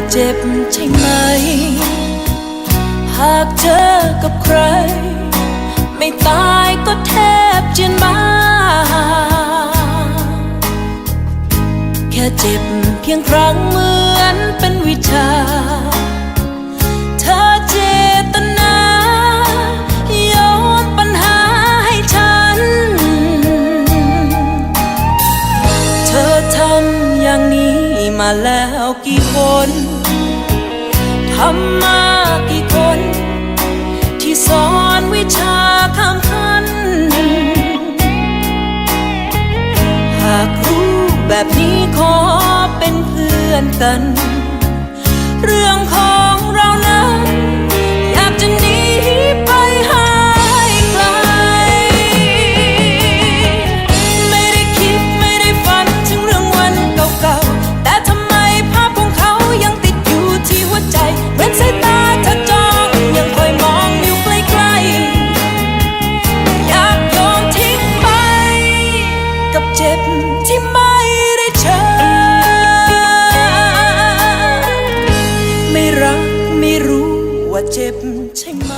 ว่าเจ็บใช่ไหม หากเจอกับใคร ไม่ตายก็แทบเจียนบ้าแค่เจ็บเพียงครั้งเหมือนเป็นวิชา เธอเจตนาโยนปัญหาให้ฉัน เธอทำอย่างนี้ มาแล้วกี่คนทำมากี่คน ที่สอนวิชาคำคัน หากรู้แบบนี้ขอเป็นเพื่อนกัน เรื่อง กับเจ็บที่ไม่ได้เจอไม่รักไม่รู้ว่าเจ็บใช่ไหม